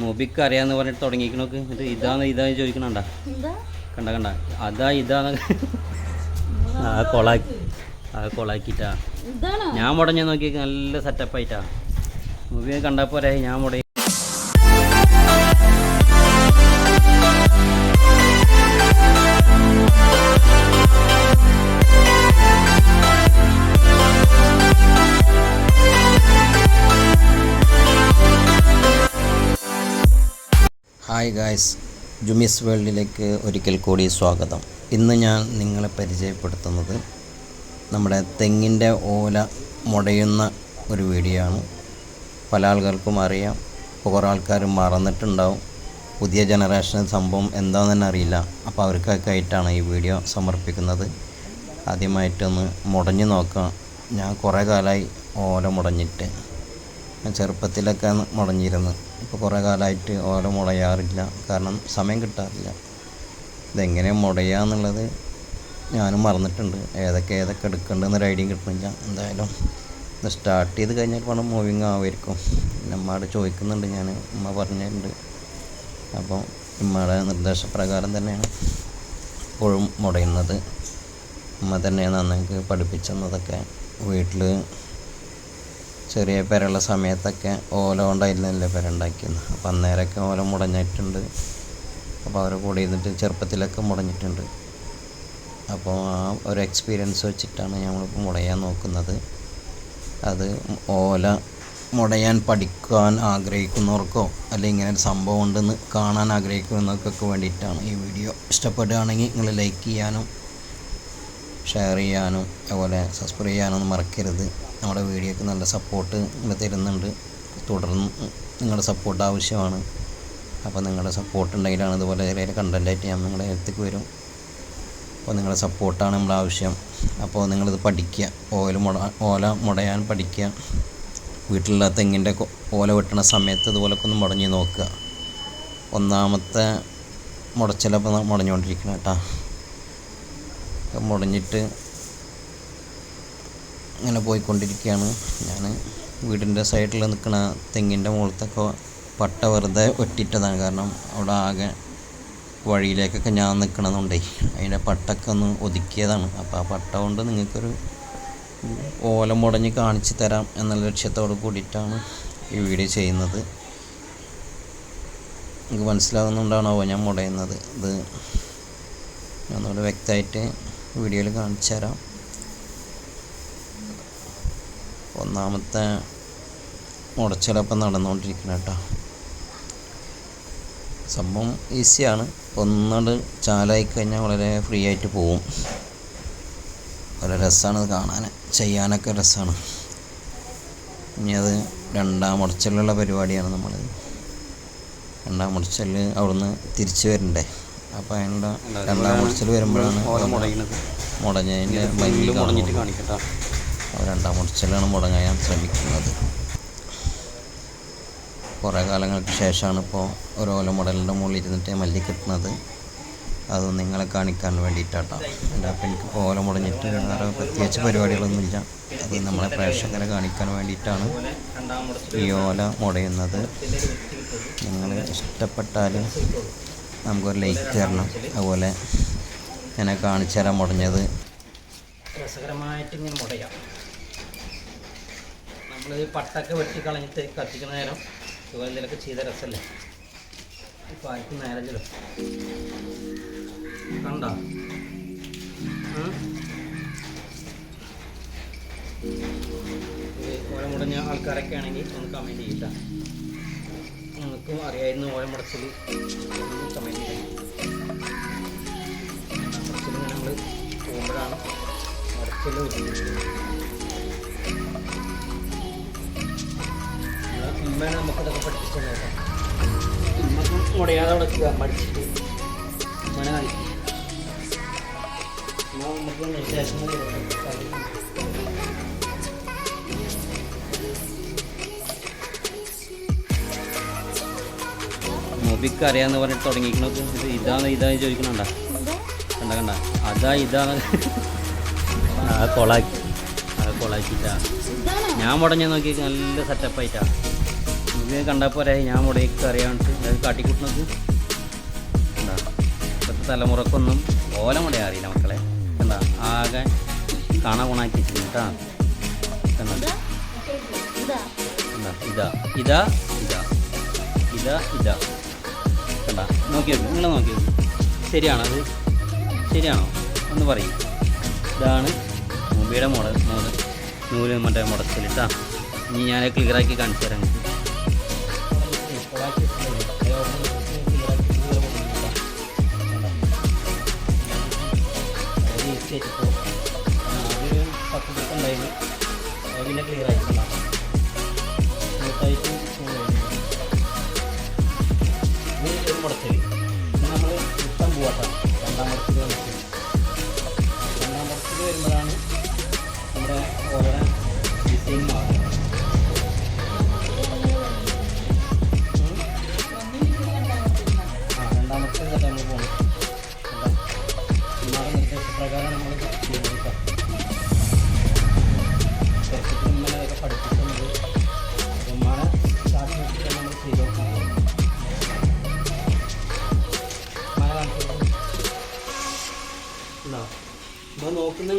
മൊബിക്ക് അറിയാന്ന് പറഞ്ഞിട്ട് തുടങ്ങിക്കണോക്ക്. എന്നിട്ട് ഇതാന്ന് ഇതാന്ന് ചോദിക്കണണ്ട കണ്ട? കണ്ട അതാ ഇതാന്ന്. ആ കൊളാക്കി ആ കൊളാക്കിട്ടാ. ഞാൻ മുടഞ്ഞ നോക്കി നല്ല സെറ്റപ്പ് ആയിട്ടാ. മൂവി കണ്ടപ്പോരെ ഞാൻ മുട ഹായ് ഗായ്സ് ജുമിസ് വേൾഡിലേക്ക് ഒരിക്കൽ കൂടി സ്വാഗതം. ഇന്ന് ഞാൻ നിങ്ങളെ പരിചയപ്പെടുത്തുന്നത് നമ്മുടെ തെങ്ങിന്റെ ഓല മുടയുന്ന ഒരു വീഡിയോ ആണ്. പല ആൾക്കാർക്കും അറിയാം കുറേ ആൾക്കാർ മറന്നിട്ടുണ്ടാവും. പുതിയ ജനറേഷൻ സംഭവം എന്താണെന്ന് തന്നെ അറിയില്ല. അപ്പോൾ അവർക്കൊക്കെ ആയിട്ടാണ് ഈ വീഡിയോ സമർപ്പിക്കുന്നത്. ആദ്യമായിട്ടൊന്ന് മുടഞ്ഞു നോക്കാം. ഞാൻ കുറേ കാലമായി ഓല മുടഞ്ഞിട്ട്. ചെറുപ്പത്തിലൊക്കെ മുടഞ്ഞിരുന്നു ഇപ്പോൾ കുറേ കാലമായിട്ട് ഓല മുടയാറില്ല. കാരണം സമയം കിട്ടാറില്ല. ഇതെങ്ങനെ മുടയാന്നുള്ളത് ഞാനും മറന്നിട്ടുണ്ട്. ഏതൊക്കെ ഏതൊക്കെ എടുക്കേണ്ടതെന്നൊരു ഐഡിയ കിട്ടുന്നില്ല എന്തായാലും ഇത് സ്റ്റാർട്ട് ചെയ്ത് കഴിഞ്ഞാൽ പണം മൂവിങ് ആവുമായിരിക്കും. പിന്നെ അമ്മയോട് ചോദിക്കുന്നുണ്ട് ഞാൻ ഉമ്മ പറഞ്ഞിട്ടുണ്ട്. അപ്പോൾ ഉമ്മയുടെ നിർദ്ദേശപ്രകാരം തന്നെയാണ് ഇപ്പോഴും മുടയുന്നത്. ഉമ്മ തന്നെയാണ് അന്നെനിക്ക് പഠിപ്പിച്ചെന്നതൊക്കെ വീട്ടിൽ ചെറിയ പെരയുള്ള സമയത്തൊക്കെ ഓല കൊണ്ടായിരുന്നല്ലേ പെര ഉണ്ടാക്കിയത്. അപ്പം അന്നേരമൊക്കെ ഓല മുടഞ്ഞിട്ടുണ്ട്. അപ്പോൾ അവരെ കൂടെ ഇരുന്നിട്ട് ചെറുപ്പത്തിലൊക്കെ മുടഞ്ഞിട്ടുണ്ട്. അപ്പോൾ ആ ഒരു എക്സ്പീരിയൻസ് വെച്ചിട്ടാണ് ഞങ്ങളിപ്പോൾ മുടയാൻ നോക്കുന്നത്. അത് ഓല മുടയാൻ പഠിക്കാൻ ആഗ്രഹിക്കുന്നവർക്കോ അല്ലെങ്കിൽ ഇങ്ങനെ ഒരു സംഭവം ഉണ്ടെന്ന് കാണാൻ ആഗ്രഹിക്കുന്നവർക്കൊക്കെ വേണ്ടിയിട്ടാണ് ഈ വീഡിയോ. ഇഷ്ടപ്പെടുകയാണെങ്കിൽ നിങ്ങൾ ലൈക്ക് ചെയ്യാനും ഷെയർ ചെയ്യാനും അതുപോലെ സബ്സ്ക്രൈബ് ചെയ്യാനൊന്നും മറക്കരുത്. നമ്മുടെ വീഡിയോക്ക് നല്ല സപ്പോർട്ട് നിങ്ങൾ തരുന്നുണ്ട്. തുടർന്ന് നിങ്ങളുടെ സപ്പോർട്ട് ആവശ്യമാണ്. അപ്പോൾ നിങ്ങളുടെ സപ്പോർട്ട് ഉണ്ടെങ്കിലാണ് ഇതുപോലെ ചെറിയ കണ്ടന്റായിട്ട് ഞാൻ നിങ്ങളുടെ അടുത്തേക്ക് വരും. അപ്പോൾ നിങ്ങളുടെ സപ്പോർട്ടാണ് നമ്മുടെ ആവശ്യം. അപ്പോൾ നിങ്ങളിത് പഠിക്കുക. ഓല മുട ഓല മുടയാൻ പഠിക്കുക. വീട്ടിലുള്ള തെങ്ങിന്റെ ഓല വെട്ടണ സമയത്ത് ഇതുപോലൊക്കെ ഒന്ന് മുടഞ്ഞ് നോക്കുക. ഒന്നാമത്തെ മുടച്ചിലപ്പോൾ മുടഞ്ഞുകൊണ്ടിരിക്കണം കേട്ടോ. മുടഞ്ഞിട്ട് ഇങ്ങനെ പോയിക്കൊണ്ടിരിക്കുകയാണ്. ഞാൻ വീടിന്റെ സൈഡിൽ നിൽക്കുന്ന തെങ്ങിന്റെ മുകളിലത്തൊക്കെ പട്ട വെറുതെ വെട്ടിയിട്ടതാണ്. കാരണം അവിടെ ആകെ വഴിയിലേക്കൊക്കെ ഞാൻ നിൽക്കണമെന്നുണ്ടേ അതിന്റെ പട്ടൊക്കെ ഒന്ന് ഒതുക്കിയതാണ്. അപ്പോൾ ആ പട്ട കൊണ്ട് നിങ്ങൾക്കൊരു ഓല മുടഞ്ഞ് കാണിച്ചു തരാം എന്നുള്ള ലക്ഷ്യത്തോട് കൂടിയിട്ടാണ് ഈ വീഡിയോ ചെയ്യുന്നത്. നിങ്ങൾക്ക് മനസ്സിലാകുന്നുണ്ടാണോ ഞാൻ മുടയുന്നത്? ഇത് ഒന്നുകൂടെ വ്യക്തമായിട്ട് വീഡിയോയിൽ കാണിച്ചു തരാം. ഒന്നാമത്തെ മുടച്ചിലപ്പം നടന്നുകൊണ്ടിരിക്കണം കേട്ടോ. സംഭവം ഈസിയാണ് ഒന്നട് ചാലായി കഴിഞ്ഞാൽ വളരെ ഫ്രീ ആയിട്ട് പോവും. വളരെ രസമാണ് കാണാൻ ചെയ്യാനൊക്കെ രസമാണ് ഇനി അത് രണ്ടാം മുടച്ചിലുള്ള പരിപാടിയാണ് നമ്മൾ രണ്ടാം മുടച്ചൽ അവിടുന്ന് തിരിച്ചു വരണ്ടേ? അപ്പോൾ അതിന്റെ രണ്ടാം മുടച്ചൽ വരുമ്പോഴാണ് ഭംഗി കാണുന്നത്. കാണിക്കട്ടോ. അപ്പോൾ രണ്ടാം മുടച്ചിലാണ് മുടങ്ങാൻ ശ്രമിക്കുന്നത്. കുറേ കാലങ്ങൾക്ക് ശേഷമാണ് ഇപ്പോൾ ഒരു ഓല മുടലിന്റെ മുകളിൽ ഇരുന്നിട്ട് മല്ലി കിട്ടുന്നത്. അത് നിങ്ങളെ കാണിക്കാൻ വേണ്ടിയിട്ടാട്ടോ. എന്റെ അപ്പോൾ എനിക്ക് ഓല മുടഞ്ഞിട്ട് വേറെ പ്രത്യേകിച്ച് പരിപാടികളൊന്നുമില്ല. അത് നമ്മളെ പ്രേക്ഷകരെ കാണിക്കാൻ വേണ്ടിയിട്ടാണ് ഈ ഓല മുടയുന്നത്. നിങ്ങൾ ഇഷ്ടപ്പെട്ടാൽ നമുക്കൊരു ലൈറ്റ് തരണം. അതുപോലെ ഇങ്ങനെ കാണിച്ചു തരാൻ മുടഞ്ഞത് രസകരമായിട്ട് ഇങ്ങനെ മുടയാം. നമ്മൾ ഈ പട്ടൊക്കെ വെട്ടി കളഞ്ഞിട്ട് കത്തിക്കുന്ന നേരം ഇതുപോലെ എന്തെങ്കിലുമൊക്കെ ചെയ്ത രസമല്ലേ ഇപ്പം ആർക്കും നേരല്ലോ കണ്ട? ഓരോ മുടഞ്ഞ ആൾക്കാരൊക്കെ ആണെങ്കിൽ ഒന്ന് കമന്റ് ചെയ്യില്ല നിങ്ങൾക്കും അറിയായിരുന്നു ഓല മുടച്ചിൽ കമന്റ് നമ്മൾ പോകുമ്പോഴാണ് മുടച്ചിൽ ഉമ്മയാണ് നമുക്കതൊക്കെ പഠിപ്പിച്ചത് ഉമ്മക്ക് മുടയാതെ അവിടെ നിൽക്കുക പഠിച്ചിട്ട് ഉമ്മനെ ഉമ്മ നമുക്ക് നിർദ്ദേശങ്ങൾ തരും. മൊബിക്ക് അറിയാന്ന് പറഞ്ഞിട്ട് തുടങ്ങിക്കണത് ഇത് ഇതാണ് ഇതാന്ന് ചോദിക്കണണ്ട കണ്ട. കണ്ട അതാ ഇതാണ്. കൊളാക്കി ആ കൊളാക്കിട്ടാ ഞാൻ മുടഞ്ഞ നോക്കി നല്ല സെറ്റപ്പ് ആയിട്ടാ. ഇത് ഇത് കണ്ടാൽ പോരെ ഞാൻ മുടയ്ക്ക് അറിയാണ്ട് അത് കാട്ടിക്കൂട്ടുന്നത് എന്താ ഇപ്പോഴത്തെ തലമുറക്കൊന്നും ഓല മുട അറിയില്ല മക്കളെ. എന്താ ആകെ കാണാൻ ഗുണാക്കി എന്താ ഇതാ എന്താ ഇതാ. ഇതാ ഇതാ. ഇതാ ഇതാ. കണ്ട നോക്കി നോക്കി നിങ്ങൾ നോക്കി ശരിയാണോ അത്? ശരിയാണോ? ഒന്ന് പറയും. ഇതാണ് മുബിയുടെ മുട നൂൽ നൂൽ മറ്റേ മുടച്ചിലിട്ടാ ഇനി ഞാൻ ക്ലിയറാക്കി കാണിച്ചു തരാം പിന്നെ ക്ലിയർ ആയിട്ടുണ്ടാവും സ്മൂത്തായിട്ട്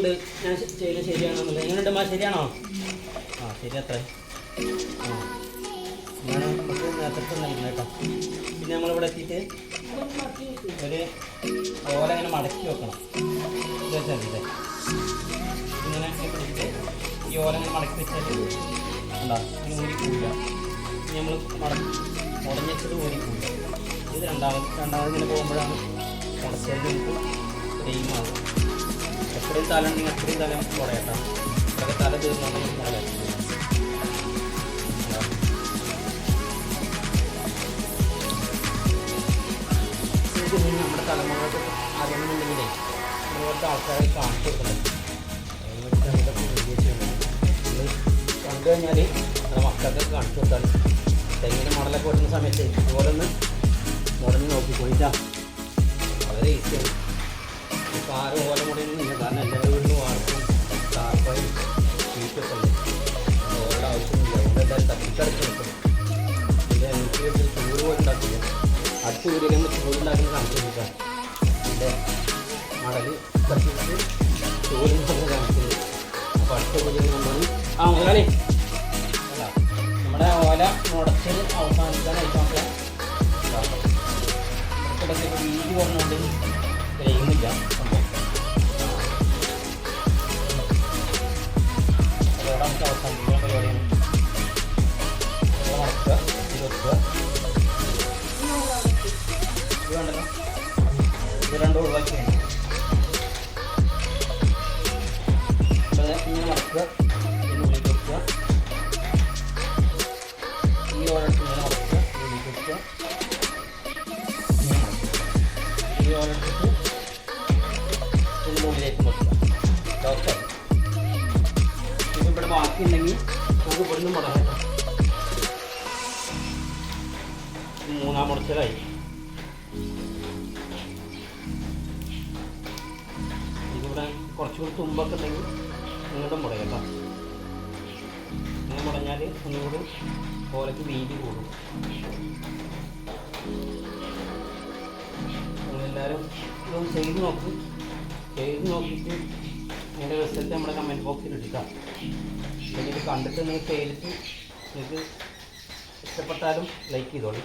നോക്കുന്നുണ്ട് ഞാൻ ചെയ്ത് ശരിയാണെന്നുള്ളത് എങ്ങനെയുണ്ട് മാ ശരിയാണോ? ആ ശരി അത്ര. നേരത്തെ നൽകുന്നത് കേട്ടോ. പിന്നെ നമ്മളിവിടെ എത്തിയിട്ട് ഒരു ഓല ഇങ്ങനെ മടക്കി വെക്കണം. ഇങ്ങനെ പിടിച്ചിട്ട് ഈ ഓല ഇങ്ങനെ മടക്കി വെച്ചാൽ ഉണ്ടാ ഇങ്ങനെ ഊരി പോവില്ല ഇനി നമ്മൾ മടക്കി ഉടഞ്ഞിട്ട് ഊരി പോവില്ല ഇത് രണ്ടാമത് രണ്ടാമത് ഇങ്ങനെ പോകുമ്പോഴാണ് ഉടച്ചതിൽ നമുക്ക് എയിമാകും എത്രയും തല ഉണ്ടെങ്കിൽ അത്രയും തല കുറയട്ടോ. അതൊക്കെ തല തീർന്നുണ്ടെങ്കിൽ നമ്മുടെ തലമുറയ്ക്ക് അറിയണമെന്നുണ്ടെങ്കിലേ ഇതുപോലത്തെ ആൾക്കാരെ കാണിച്ചു കൊടുക്കണം. കഴിഞ്ഞാൽ നമ്മുടെ മക്കൾക്ക് കാണിച്ചു കൊടുത്താൽ തെങ്ങിന് മോഡലൊക്കെ വരുന്ന സമയത്ത് ഇതുപോലെ ഒന്ന് നോക്കി പോയിട്ടാ. വളരെ ഈസിയാണ് ആരും അടുത്ത വീട്ടിൽ നമ്മൾ ചൂടുണ്ടാക്കുന്ന കാണിച്ചില്ല എന്റെ മടൽ ചോറിന് ചൂടുണ്ടാക്കുന്ന കാണിച്ചത് അപ്പോൾ അടുത്ത നമ്മൾ ആ മുതലാളി. അല്ല നമ്മുടെ ഓല മുടച്ചത് അവസാനിക്കാനായിട്ട് നമുക്ക് പറഞ്ഞുകൊണ്ട് കഴിയുന്നില്ല നമുക്ക് അവസാനിപ്പിക്കാൻ പരിപാടിയാണ്. ഇത് ഇതിന്റെ ഉള്ളിലേക്ക് വെക്കുക ഡോക്ടർ ഇത് ഇവിടെ ബാക്കിയുണ്ടെങ്കിൽ നമുക്ക് ഇവിടുന്ന് മുടങ്ങാം മൂന്നാം മുടച്ചലായി ഇതിവിടെ കുറച്ചുകൂടി തുമ്പൊക്കെ ഉണ്ടെങ്കിൽ ഇങ്ങോട്ടും മുടങ്ങാം കേട്ടോ ഇങ്ങനെ മുടഞ്ഞാൽ ഒന്നുകൂടി ഓലയ്ക്ക് വീതി കൂടും. നിങ്ങളെല്ലാവരും ഇതൊന്ന് ചെയ്ത് നോക്ക്. ചെയ്ത് നോക്കിയിട്ട് അതിന്റെ റിസൾട്ട് നമ്മുടെ കമന്റ് ബോക്സിൽ എടുക്കാം എന്നിട്ട് കണ്ടിട്ട് നിങ്ങൾ ചെയ്തിട്ട് നിങ്ങൾക്ക് ഇഷ്ടപ്പെട്ടാലും ലൈക്ക് ചെയ്തോളൂ.